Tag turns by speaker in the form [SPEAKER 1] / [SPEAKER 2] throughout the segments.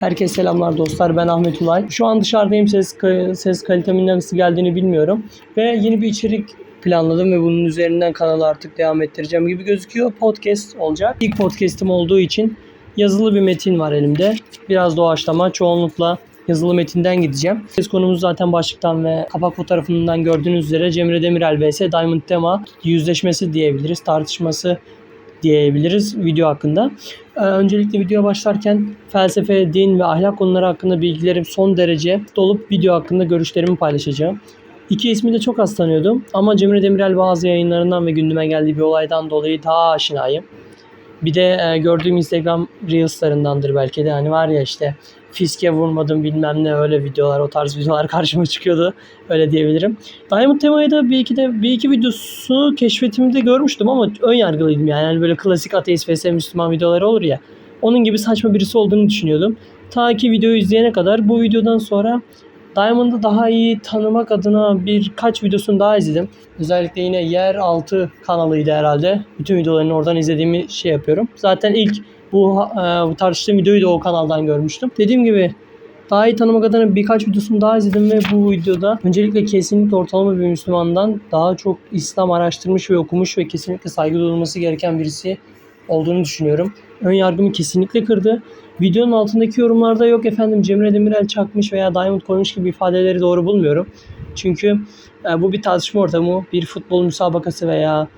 [SPEAKER 1] Herkese selamlar dostlar. Ben Ahmet Ulay. Şu an dışarıdayım. Ses ses kalitemin nasıl geldiğini bilmiyorum. Ve yeni bir içerik planladım ve bunun üzerinden kanalı artık devam ettireceğim gibi gözüküyor. Podcast olacak. İlk podcast'im olduğu için yazılı bir metin var elimde. Biraz doğaçlama. Çoğunlukla yazılı metinden gideceğim. Ses konumuz zaten başlıktan ve kapak fotoğrafından gördüğünüz üzere Cemre Demirel vs Diamond Tema yüzleşmesi diyebiliriz. Tartışması diyebiliriz video hakkında. Ee, öncelikle video başlarken felsefe, din ve ahlak konuları hakkında bilgilerim son derece dolup video hakkında görüşlerimi paylaşacağım. İki ismi de çok az tanıyordum ama Cemre Demirel bazı yayınlarından ve gündeme geldiği bir olaydan dolayı daha aşinayım. Bir de e, gördüğüm Instagram Reels'larındandır belki de hani var ya işte fiske vurmadım bilmem ne öyle videolar o tarz videolar karşıma çıkıyordu öyle diyebilirim. Diamond Tema'yı da bir iki de bir iki videosu keşfetimde görmüştüm ama ön yargılıydım yani. yani böyle klasik ateist vs Müslüman videoları olur ya. Onun gibi saçma birisi olduğunu düşünüyordum. Ta ki videoyu izleyene kadar bu videodan sonra Diamond'ı daha iyi tanımak adına birkaç videosunu daha izledim. Özellikle yine Yeraltı kanalıydı herhalde. Bütün videolarını oradan izlediğimi şey yapıyorum. Zaten ilk bu, e, bu tartıştığım videoyu da o kanaldan görmüştüm. Dediğim gibi daha iyi tanımak adına birkaç videosunu daha izledim ve bu videoda öncelikle kesinlikle ortalama bir Müslümandan daha çok İslam araştırmış ve okumuş ve kesinlikle saygı duyulması gereken birisi olduğunu düşünüyorum. Ön yargımı kesinlikle kırdı. Videonun altındaki yorumlarda yok efendim Cemre Demirel çakmış veya Diamond koymuş gibi ifadeleri doğru bulmuyorum. Çünkü e, bu bir tartışma ortamı, bir futbol müsabakası veya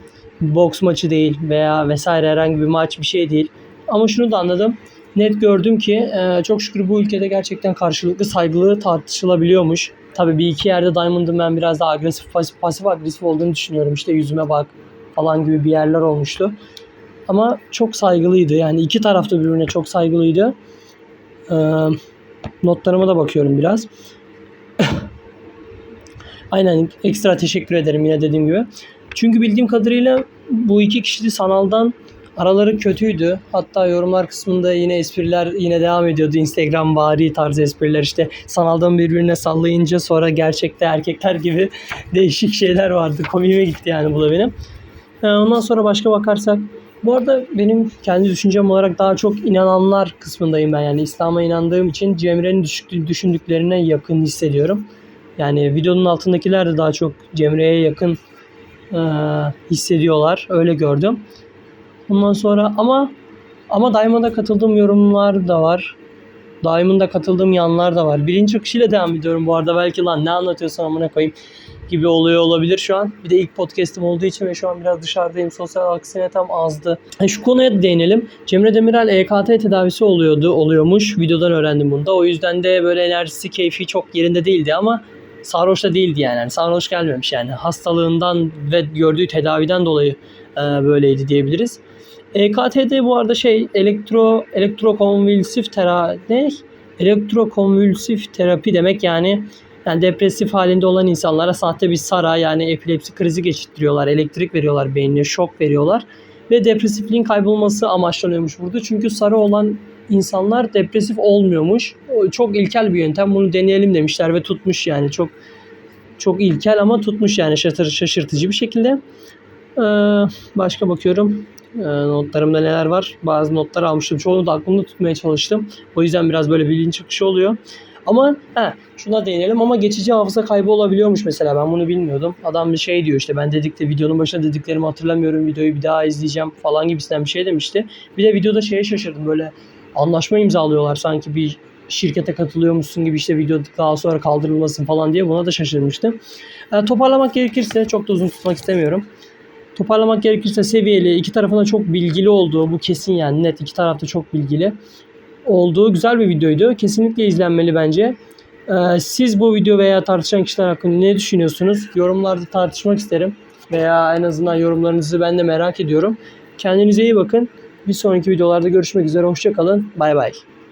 [SPEAKER 1] boks maçı değil veya vesaire herhangi bir maç bir şey değil. Ama şunu da anladım. Net gördüm ki e, çok şükür bu ülkede gerçekten karşılıklı saygılı tartışılabiliyormuş. Tabii bir iki yerde Diamond'ın ben biraz daha agresif, pasif, pasif agresif olduğunu düşünüyorum. İşte yüzüme bak falan gibi bir yerler olmuştu. Ama çok saygılıydı. Yani iki tarafta birbirine çok saygılıydı. Ee, notlarıma da bakıyorum biraz. Aynen ekstra teşekkür ederim yine dediğim gibi. Çünkü bildiğim kadarıyla bu iki kişi de sanaldan araları kötüydü. Hatta yorumlar kısmında yine espriler yine devam ediyordu. Instagram vari tarz espriler işte sanaldan birbirine sallayınca sonra gerçekte erkekler gibi değişik şeyler vardı. Komiğime gitti yani bu da benim. Ee, Ondan sonra başka bakarsak bu arada benim kendi düşüncem olarak daha çok inananlar kısmındayım ben. Yani İslam'a inandığım için Cemre'nin düşündüklerine yakın hissediyorum. Yani videonun altındakiler de daha çok Cemre'ye yakın e, hissediyorlar. Öyle gördüm. Ondan sonra ama ama Diamond'a katıldığım yorumlar da var. Diamond'a katıldığım yanlar da var. Birinci akışıyla devam ediyorum bu arada. Belki lan ne anlatıyorsun amına koyayım gibi oluyor olabilir şu an. Bir de ilk podcast'im olduğu için ve şu an biraz dışarıdayım. Sosyal aksine tam azdı. Ha, şu konuya da değinelim. Cemre Demirel EKT tedavisi oluyordu, oluyormuş. Videodan öğrendim bunu da. O yüzden de böyle enerjisi, keyfi çok yerinde değildi ama sarhoş da değildi yani. yani sarhoş gelmemiş yani. Hastalığından ve gördüğü tedaviden dolayı e, böyleydi diyebiliriz. EKT'de bu arada şey elektro elektrokonvülsif terapi ne? Elektrokonvülsif terapi demek yani yani depresif halinde olan insanlara sahte bir sara yani epilepsi krizi geçirtiyorlar. Elektrik veriyorlar beynine, şok veriyorlar. Ve depresifliğin kaybolması amaçlanıyormuş burada. Çünkü sarı olan insanlar depresif olmuyormuş. Çok ilkel bir yöntem. Bunu deneyelim demişler ve tutmuş yani. Çok çok ilkel ama tutmuş yani şaşır, şaşırtıcı bir şekilde. Ee, başka bakıyorum. Ee, notlarımda neler var? Bazı notlar almıştım. Çoğunu da aklımda tutmaya çalıştım. O yüzden biraz böyle bilinç akışı oluyor. Ama he, şuna değinelim ama geçici hafıza kaybı olabiliyormuş mesela ben bunu bilmiyordum. Adam bir şey diyor işte ben dedikte videonun başında dediklerimi hatırlamıyorum videoyu bir daha izleyeceğim falan gibisinden bir şey demişti. Bir de videoda şeye şaşırdım böyle anlaşma imzalıyorlar sanki bir şirkete katılıyormuşsun gibi işte video daha sonra kaldırılmasın falan diye buna da şaşırmıştım. E, toparlamak gerekirse çok da uzun tutmak istemiyorum. Toparlamak gerekirse seviyeli, iki tarafında çok bilgili olduğu bu kesin yani net iki tarafta çok bilgili olduğu güzel bir videoydu. Kesinlikle izlenmeli bence. Ee, siz bu video veya tartışan kişiler hakkında ne düşünüyorsunuz? Yorumlarda tartışmak isterim. Veya en azından yorumlarınızı ben de merak ediyorum. Kendinize iyi bakın. Bir sonraki videolarda görüşmek üzere. Hoşçakalın. Bay bay.